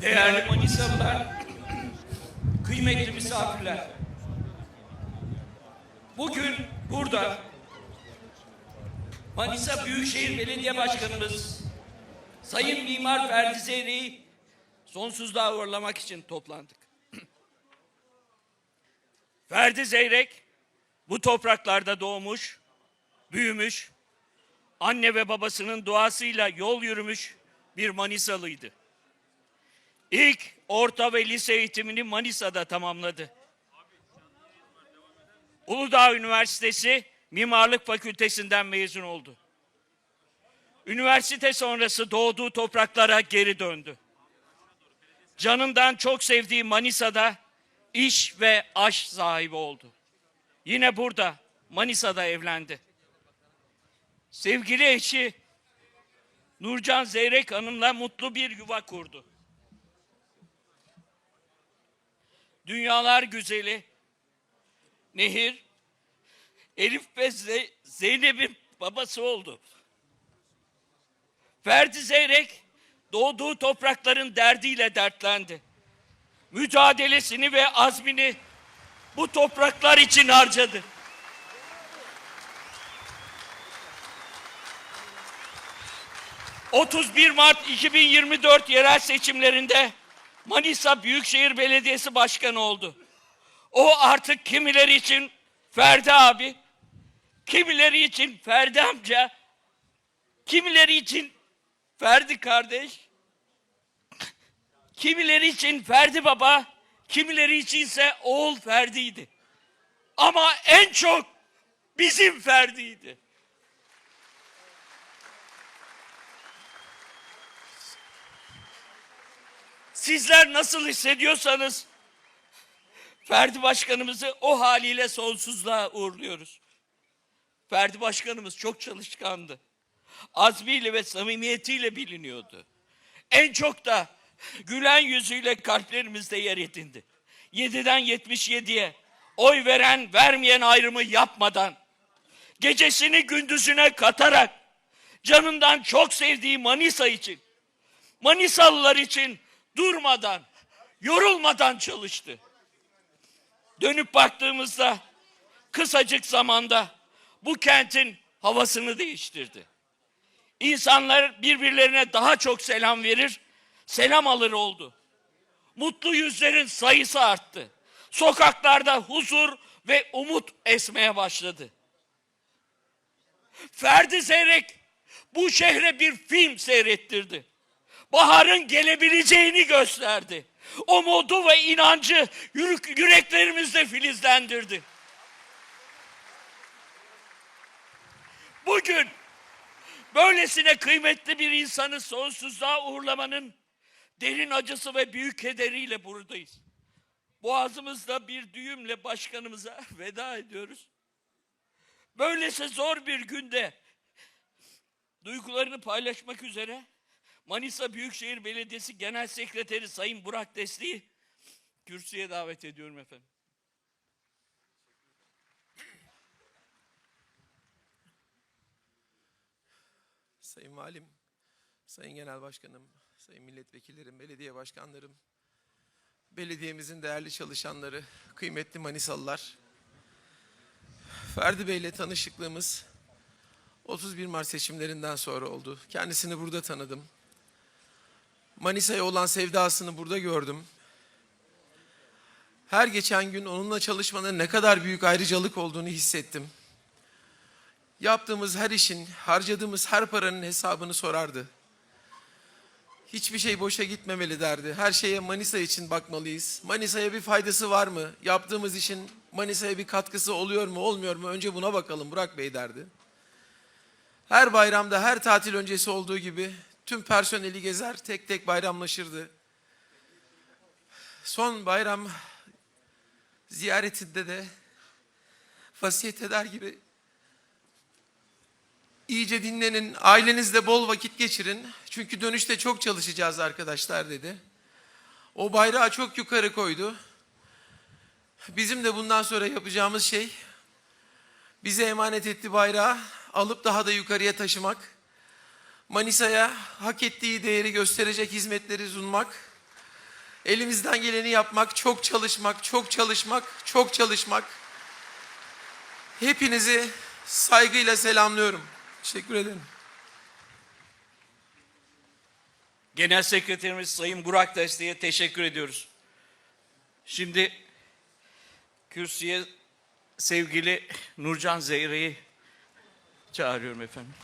Değerli Manisalılar, kıymetli misafirler. Bugün burada Manisa Büyükşehir Belediye Başkanımız Sayın Mimar Ferdi Zeyre'yi sonsuzluğa uğurlamak için toplandık. Ferdi Zeyrek bu topraklarda doğmuş, büyümüş, anne ve babasının duasıyla yol yürümüş bir Manisalıydı. İlk orta ve lise eğitimini Manisa'da tamamladı. Uludağ Üniversitesi Mimarlık Fakültesinden mezun oldu. Üniversite sonrası doğduğu topraklara geri döndü. Canından çok sevdiği Manisa'da iş ve aşk sahibi oldu. Yine burada Manisa'da evlendi. Sevgili eşi Nurcan Zeyrek Hanım'la mutlu bir yuva kurdu. Dünyalar güzeli Nehir, Elif ve Ze- Zeynep'in babası oldu. Ferdi Zeyrek doğduğu toprakların derdiyle dertlendi. Mücadelesini ve azmini bu topraklar için harcadı. ...31 Mart 2024 yerel seçimlerinde... ...Manisa Büyükşehir Belediyesi Başkanı oldu. O artık kimileri için Ferdi abi... ...kimileri için Ferdi amca... ...kimileri için Ferdi kardeş... ...kimileri için Ferdi baba... ...kimileri içinse oğul Ferdi'ydi. Ama en çok bizim Ferdi'ydi. Sizler nasıl hissediyorsanız Ferdi Başkanımızı o haliyle sonsuzluğa uğurluyoruz. Ferdi Başkanımız çok çalışkandı. Azmiyle ve samimiyetiyle biliniyordu. En çok da gülen yüzüyle kalplerimizde yer edindi. 7'den 77'ye oy veren vermeyen ayrımı yapmadan gecesini gündüzüne katarak canından çok sevdiği Manisa için Manisalılar için durmadan, yorulmadan çalıştı. Dönüp baktığımızda kısacık zamanda bu kentin havasını değiştirdi. İnsanlar birbirlerine daha çok selam verir, selam alır oldu. Mutlu yüzlerin sayısı arttı. Sokaklarda huzur ve umut esmeye başladı. Ferdi Zeyrek bu şehre bir film seyrettirdi. Baharın gelebileceğini gösterdi. Umudu ve inancı yürek- yüreklerimizde filizlendirdi. Bugün böylesine kıymetli bir insanı sonsuzluğa uğurlamanın derin acısı ve büyük kederiyle buradayız. Boğazımızda bir düğümle başkanımıza veda ediyoruz. Böylesi zor bir günde duygularını paylaşmak üzere Manisa Büyükşehir Belediyesi Genel Sekreteri Sayın Burak Desli'yi kürsüye davet ediyorum efendim. Sayın Valim, Sayın Genel Başkanım, Sayın Milletvekillerim, belediye başkanlarım, belediyemizin değerli çalışanları, kıymetli Manisalılar. Ferdi Bey ile tanışıklığımız 31 Mart seçimlerinden sonra oldu. Kendisini burada tanıdım. Manisa'ya olan sevdasını burada gördüm. Her geçen gün onunla çalışmanın ne kadar büyük ayrıcalık olduğunu hissettim. Yaptığımız her işin, harcadığımız her paranın hesabını sorardı. Hiçbir şey boşa gitmemeli derdi. Her şeye Manisa için bakmalıyız. Manisa'ya bir faydası var mı? Yaptığımız işin Manisa'ya bir katkısı oluyor mu, olmuyor mu? Önce buna bakalım Burak Bey derdi. Her bayramda, her tatil öncesi olduğu gibi tüm personeli gezer, tek tek bayramlaşırdı. Son bayram ziyaretinde de vasiyet eder gibi İyice dinlenin, ailenizle bol vakit geçirin. Çünkü dönüşte çok çalışacağız arkadaşlar dedi. O bayrağı çok yukarı koydu. Bizim de bundan sonra yapacağımız şey bize emanet etti bayrağı alıp daha da yukarıya taşımak. Manisa'ya hak ettiği değeri gösterecek hizmetleri sunmak. Elimizden geleni yapmak, çok çalışmak, çok çalışmak, çok çalışmak. Hepinizi saygıyla selamlıyorum. Teşekkür ederim. Genel Sekreterimiz Sayın Burak Deste'ye teşekkür ediyoruz. Şimdi kürsüye sevgili Nurcan Zeyre'yi çağırıyorum efendim.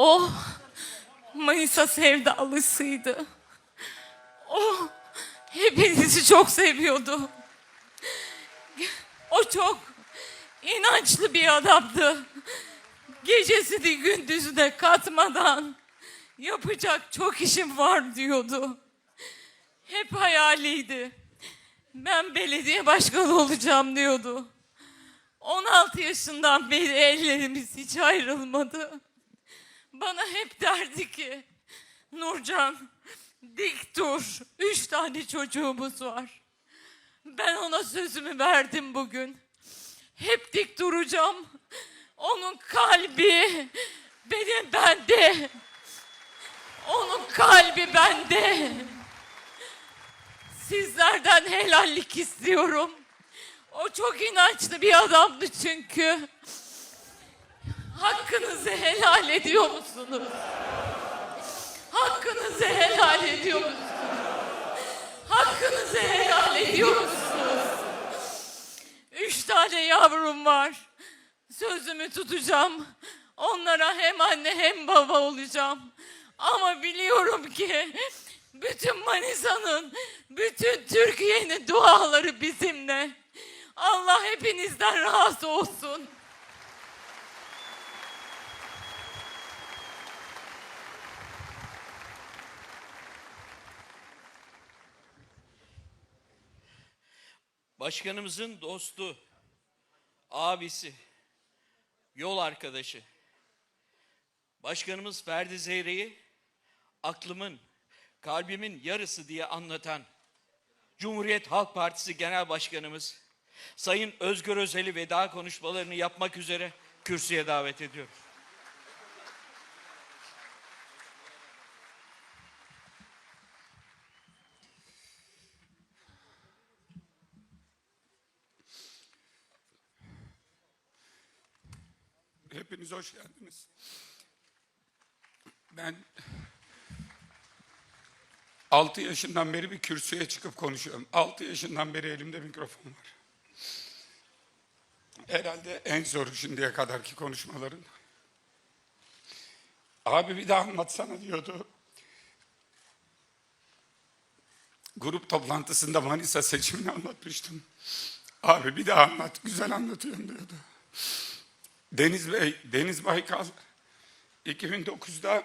O Manisa sevdalısıydı. O hepinizi çok seviyordu. O çok inançlı bir adamdı. Gecesini gündüzüne katmadan yapacak çok işim var diyordu. Hep hayaliydi. Ben belediye başkanı olacağım diyordu. 16 yaşından beri ellerimiz hiç ayrılmadı. Bana hep derdi ki Nurcan dik dur. Üç tane çocuğumuz var. Ben ona sözümü verdim bugün. Hep dik duracağım. Onun kalbi benim bende. Onun kalbi bende. Sizlerden helallik istiyorum. O çok inançlı bir adamdı çünkü. Hakkınızı helal ediyor musunuz? Hakkınızı helal ediyor musunuz? Hakkınızı helal ediyor musunuz? Üç tane yavrum var. Sözümü tutacağım. Onlara hem anne hem baba olacağım. Ama biliyorum ki bütün Manisa'nın, bütün Türkiye'nin duaları bizimle. Allah hepinizden razı olsun. Başkanımızın dostu, abisi, yol arkadaşı. Başkanımız Ferdi Zeyre'yi aklımın, kalbimin yarısı diye anlatan Cumhuriyet Halk Partisi Genel Başkanımız Sayın Özgür Özel'i veda konuşmalarını yapmak üzere kürsüye davet ediyorum. Hepiniz hoş geldiniz. Ben 6 yaşından beri bir kürsüye çıkıp konuşuyorum. 6 yaşından beri elimde mikrofon var. Herhalde en zoru şimdiye kadarki konuşmaların. Abi bir daha anlatsana diyordu. Grup toplantısında Manisa seçimini anlatmıştım. Abi bir daha anlat, güzel anlatıyorsun diyordu. Deniz Bey, Deniz Baykal 2009'da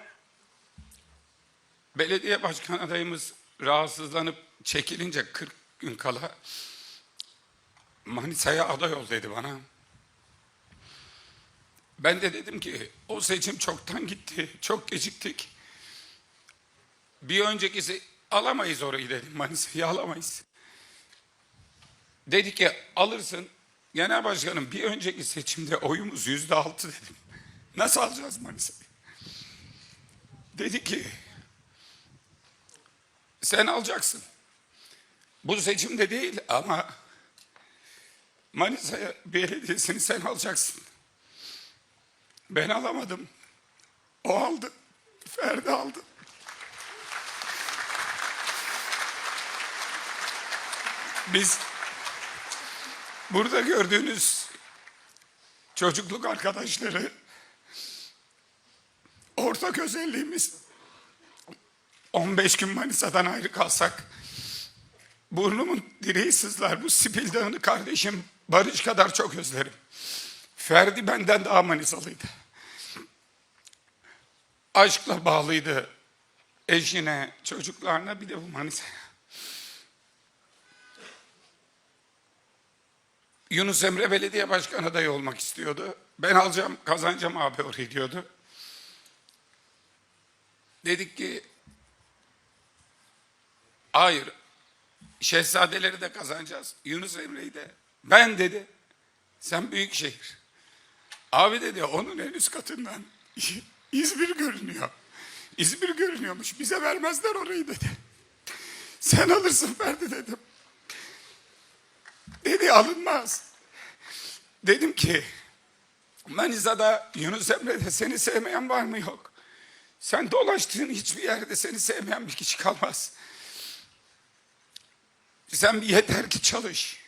belediye başkan adayımız rahatsızlanıp çekilince 40 gün kala Manisa'ya aday ol dedi bana. Ben de dedim ki o seçim çoktan gitti, çok geciktik. Bir öncekisi alamayız orayı dedim, Manisa'yı alamayız. Dedi ki alırsın. Genel başkanım bir önceki seçimde oyumuz yüzde altı dedim. Nasıl alacağız Manisa'yı? Dedi ki sen alacaksın. Bu seçimde değil ama Manisa Belediyesi'ni sen alacaksın. Ben alamadım. O aldı. Ferdi aldı. Biz burada gördüğünüz çocukluk arkadaşları ortak özelliğimiz 15 gün Manisa'dan ayrı kalsak burnumun direği sızlar bu Sipil Dağı'nı kardeşim Barış kadar çok özlerim. Ferdi benden daha Manisalıydı. Aşkla bağlıydı eşine, çocuklarına bir de bu Manisa'ya. Yunus Emre belediye başkanı adayı olmak istiyordu. Ben alacağım, kazanacağım abi orayı diyordu. Dedik ki hayır Şehzadeleri de kazanacağız. Yunus Emre'yi de. Ben dedi. Sen büyük şehir. Abi dedi onun en üst katından İzmir görünüyor. İzmir görünüyormuş. Bize vermezler orayı dedi. Sen alırsın Ferdi dedim. Dedi alınmaz. Dedim ki Manisa'da Yunus Emre'de seni sevmeyen var mı yok. Sen dolaştığın hiçbir yerde seni sevmeyen bir kişi kalmaz. Sen yeter ki çalış.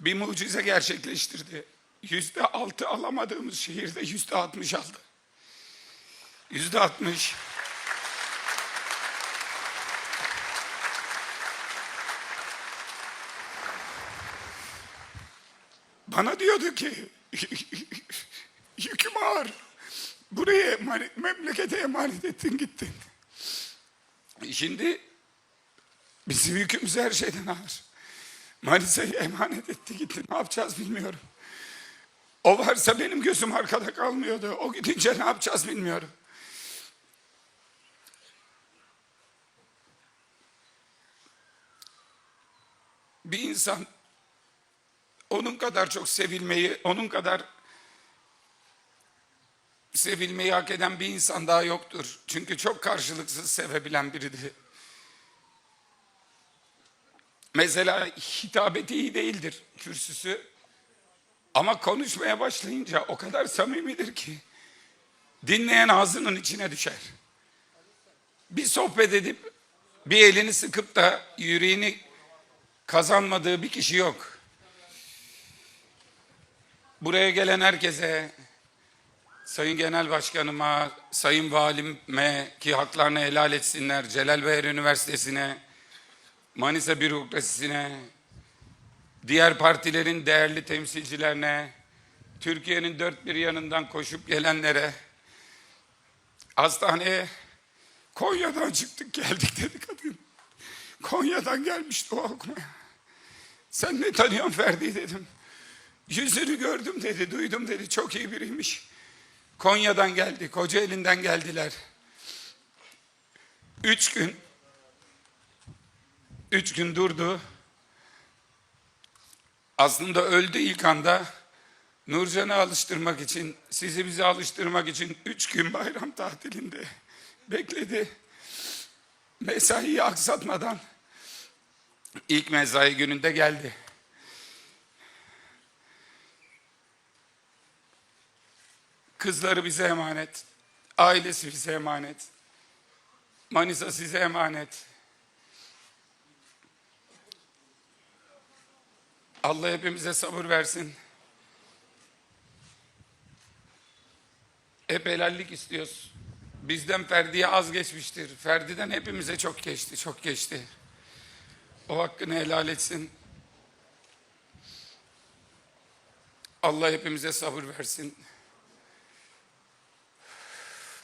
Bir mucize gerçekleştirdi. Yüzde altı alamadığımız şehirde yüzde altmış aldı. Yüzde altmış. Bana diyordu ki yüküm ağır. Buraya emanet, memlekete emanet ettin gittin. Şimdi bizim yükümüz her şeyden ağır. Manisa'yı emanet etti gitti. Ne yapacağız bilmiyorum. O varsa benim gözüm arkada kalmıyordu. O gidince ne yapacağız bilmiyorum. Bir insan onun kadar çok sevilmeyi, onun kadar sevilmeyi hak eden bir insan daha yoktur. Çünkü çok karşılıksız sevebilen biridir. Mesela hitabeti iyi değildir kürsüsü. Ama konuşmaya başlayınca o kadar samimidir ki dinleyen ağzının içine düşer. Bir sohbet edip bir elini sıkıp da yüreğini kazanmadığı bir kişi yok. Buraya gelen herkese, Sayın Genel Başkanıma, Sayın Valime ki haklarını helal etsinler, Celal Bayar Üniversitesi'ne, Manisa Bürokrasisi'ne, diğer partilerin değerli temsilcilerine, Türkiye'nin dört bir yanından koşup gelenlere, hastaneye Konya'dan çıktık geldik dedi kadın. Konya'dan gelmiş dua okumaya. Sen ne tanıyorsun Ferdi dedim. Yüzünü gördüm dedi, duydum dedi. Çok iyi biriymiş. Konya'dan geldi, Kocaeli'nden geldiler. Üç gün, üç gün durdu. Aslında öldü ilk anda. Nurcan'ı alıştırmak için, sizi bize alıştırmak için üç gün bayram tatilinde bekledi. Mesaiyi aksatmadan ilk mesai gününde geldi. Kızları bize emanet. Ailesi bize emanet. Manisa size emanet. Allah hepimize sabır versin. Hep helallik istiyoruz. Bizden Ferdi'ye az geçmiştir. Ferdi'den hepimize çok geçti, çok geçti. O hakkını helal etsin. Allah hepimize sabır versin.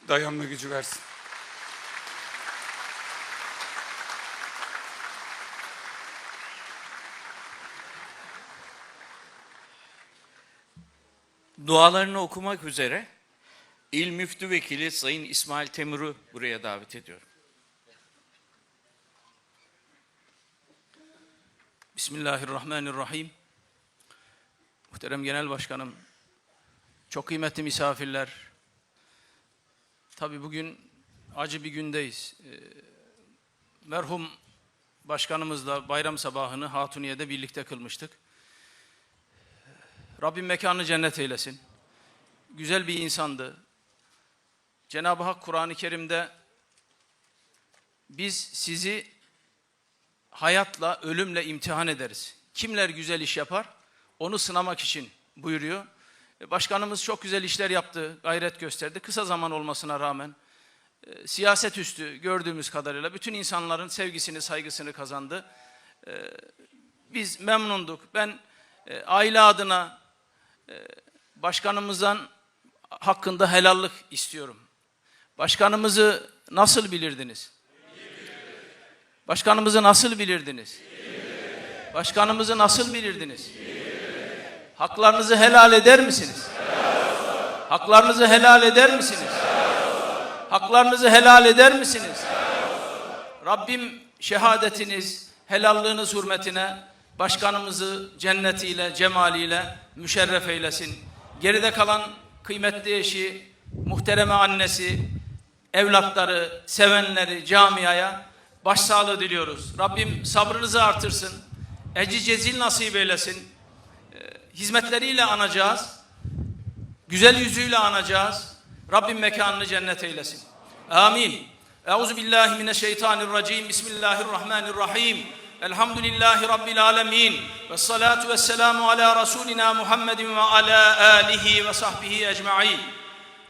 Dayanma gücü versin. Dualarını okumak üzere İl Müftü Vekili Sayın İsmail Temur'u buraya davet ediyorum. Bismillahirrahmanirrahim. Muhterem Genel Başkanım, çok kıymetli misafirler. Tabii bugün acı bir gündeyiz. Ee, merhum başkanımızla bayram sabahını Hatuniye'de birlikte kılmıştık. Rabbim mekanı cennet eylesin. Güzel bir insandı. Cenab-ı Hak Kur'an-ı Kerim'de biz sizi hayatla, ölümle imtihan ederiz. Kimler güzel iş yapar? Onu sınamak için buyuruyor. E, Başkanımız çok güzel işler yaptı, gayret gösterdi. Kısa zaman olmasına rağmen e, siyaset üstü gördüğümüz kadarıyla bütün insanların sevgisini, saygısını kazandı. E, Biz memnunduk. Ben aile adına başkanımızdan hakkında helallik istiyorum. Başkanımızı nasıl bilirdiniz? Başkanımızı nasıl bilirdiniz? Başkanımızı nasıl bilirdiniz? Haklarınızı helal eder misiniz? Haklarınızı helal eder misiniz? Haklarınızı helal eder misiniz? Rabbim şehadetiniz, helallığınız hürmetine başkanımızı cennetiyle, cemaliyle müşerref eylesin. Geride kalan kıymetli eşi, muhtereme annesi, evlatları, sevenleri, camiaya başsağlığı diliyoruz. Rabbim sabrınızı artırsın. Ecri cezil nasip eylesin. Hizmetleriyle anacağız. Güzel yüzüyle anacağız. Rabbim mekanını cennet eylesin. Amin. Euzu billahi mineşşeytanirracim. Bismillahirrahmanirrahim. Elhamdülillahi Rabbil alemin. Ve salatu ve ala Resulina Muhammedin ve ala alihi ve sahbihi ecma'in.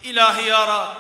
İlahi ya Rab,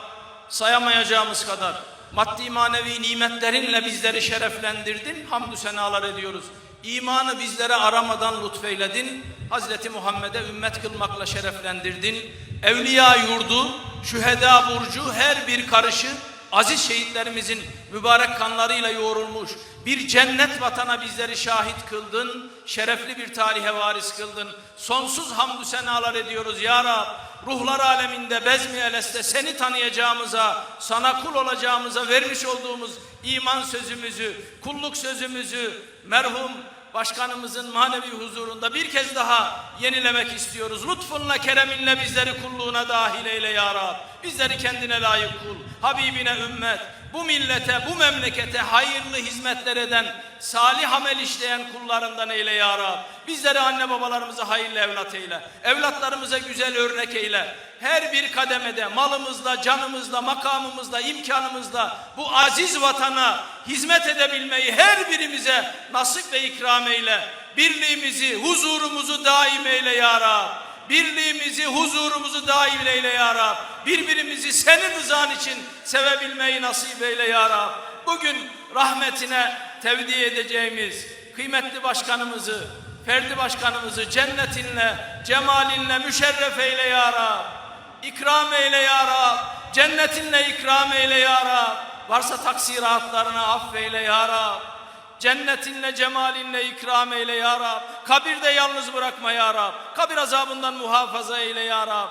sayamayacağımız kadar maddi manevi nimetlerinle bizleri şereflendirdin. Hamdü senalar ediyoruz. İmanı bizlere aramadan lütfeyledin. Hazreti Muhammed'e ümmet kılmakla şereflendirdin. Evliya yurdu, şüheda burcu her bir karışı aziz şehitlerimizin mübarek kanlarıyla yoğrulmuş bir cennet vatana bizleri şahit kıldın. Şerefli bir tarihe varis kıldın. Sonsuz hamdü senalar ediyoruz ya Rab. Ruhlar aleminde bezmi eleste seni tanıyacağımıza, sana kul olacağımıza vermiş olduğumuz iman sözümüzü, kulluk sözümüzü merhum başkanımızın manevi huzurunda bir kez daha yenilemek istiyoruz. Lütfunla, kereminle bizleri kulluğuna dahil eyle ya Rab. Bizleri kendine layık kul, Habibine ümmet, bu millete, bu memlekete hayırlı hizmetler eden, salih amel işleyen kullarından eyle ya Rab. Bizleri anne babalarımıza hayırlı evlat eyle. Evlatlarımıza güzel örnek eyle. Her bir kademede malımızla, canımızla, makamımızla, imkanımızla bu aziz vatana hizmet edebilmeyi her birimize nasip ve ikram eyle. Birliğimizi, huzurumuzu daim eyle ya Rab. Birliğimizi, huzurumuzu daim eyle ya Rab. Birbirimizi senin rızan için sevebilmeyi nasip eyle ya Rab. Bugün rahmetine tevdi edeceğimiz kıymetli başkanımızı, Ferdi başkanımızı cennetinle, cemalinle müşerref eyle ya Rab. İkram eyle ya Rab. Cennetinle ikram eyle ya Rab. Varsa taksiratlarını affeyle ya Rab. Cennetinle cemalinle ikram eyle ya Rab. Kabirde yalnız bırakma ya Rab. Kabir azabından muhafaza eyle ya Rab.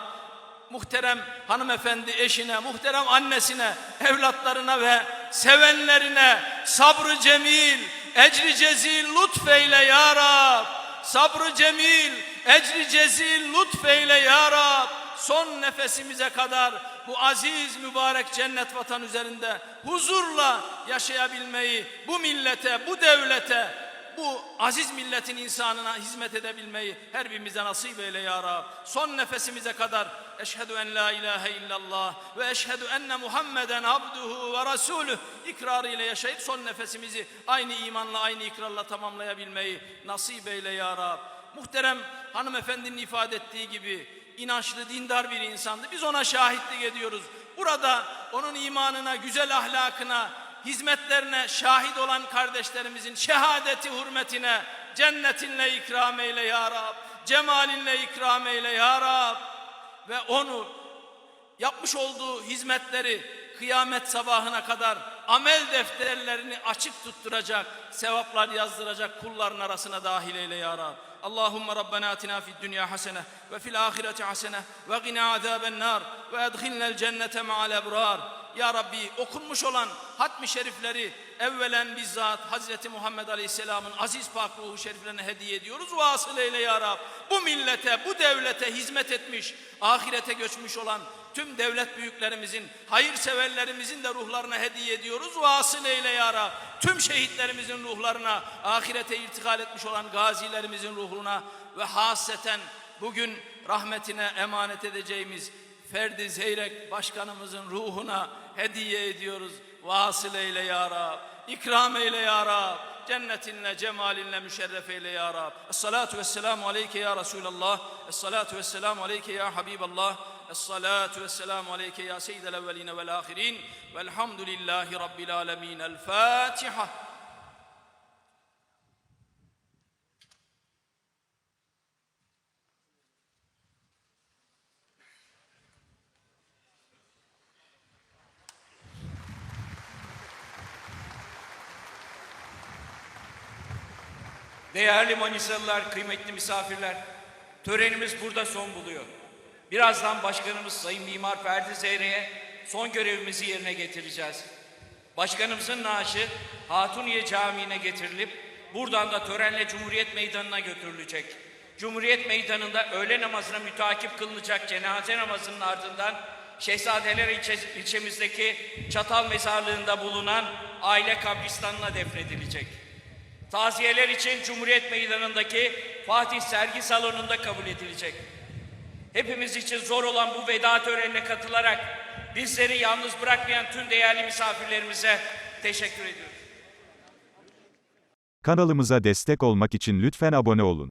Muhterem hanımefendi eşine, muhterem annesine, evlatlarına ve sevenlerine sabrı cemil, ecri cezil lütfeyle ya Rab. Sabrı cemil, ecri cezil lütfeyle ya Rab. Son nefesimize kadar bu aziz mübarek cennet vatan üzerinde huzurla yaşayabilmeyi, bu millete, bu devlete, bu aziz milletin insanına hizmet edebilmeyi her birimize nasip eyle ya Rab. Son nefesimize kadar eşhedü en la ilahe illallah ve eşhedü enne Muhammeden abduhu ve rasulüh ikrarıyla yaşayıp son nefesimizi aynı imanla, aynı ikrarla tamamlayabilmeyi nasip eyle ya Rab. Muhterem hanımefendinin ifade ettiği gibi inançlı, dindar bir insandı. Biz ona şahitlik ediyoruz. Burada onun imanına, güzel ahlakına, hizmetlerine şahit olan kardeşlerimizin şehadeti hürmetine cennetinle ikram eyle ya Rab. Cemalinle ikram eyle ya Rab. Ve onu yapmış olduğu hizmetleri kıyamet sabahına kadar amel defterlerini açık tutturacak, sevaplar yazdıracak kulların arasına dahil eyle ya Rab. Fid dünya hasene ve fil ahireti hasene ve gina azaben nar ve edhilnel cennete ma'al ebrar. Ya Rabbi okunmuş olan hatmi şerifleri evvelen bizzat Hazreti Muhammed Aleyhisselam'ın aziz pak ruhu şeriflerine hediye ediyoruz. Vasıl eyle ya Rab. Bu millete, bu devlete hizmet etmiş, ahirete göçmüş olan tüm devlet büyüklerimizin, hayırseverlerimizin de ruhlarına hediye ediyoruz. Vasıl eyle ya Rab. Tüm şehitlerimizin ruhlarına, ahirete irtikal etmiş olan gazilerimizin ruhuna ve haseten bugün rahmetine emanet edeceğimiz Ferdi Zeyrek Başkanımızın ruhuna hediye ediyoruz. Vasıl eyle ya Rab. İkram eyle ya Rab. Cennetinle, cemalinle müşerref eyle ya Rab. Esselatu vesselamu aleyke ya Resulallah. Esselatu vesselamu aleyke ya Habiballah. Esselatu vesselamu aleyke ya seyyidel evveline vel ahirin. Velhamdülillahi Rabbil alemin. El Fatiha. Değerli Manisalılar, kıymetli misafirler, törenimiz burada son buluyor. Birazdan Başkanımız Sayın Mimar Ferdi Zeyre'ye son görevimizi yerine getireceğiz. Başkanımızın naaşı Hatuniye Camii'ne getirilip buradan da törenle Cumhuriyet Meydanı'na götürülecek. Cumhuriyet Meydanı'nda öğle namazına mütakip kılınacak cenaze namazının ardından Şehzadeler ilçe, ilçemizdeki Çatal Mezarlığı'nda bulunan aile kabristanına defnedilecek. Taziyeler için Cumhuriyet Meydanı'ndaki Fatih Sergi Salonu'nda kabul edilecek. Hepimiz için zor olan bu veda törenine katılarak bizleri yalnız bırakmayan tüm değerli misafirlerimize teşekkür ediyoruz. Kanalımıza destek olmak için lütfen abone olun.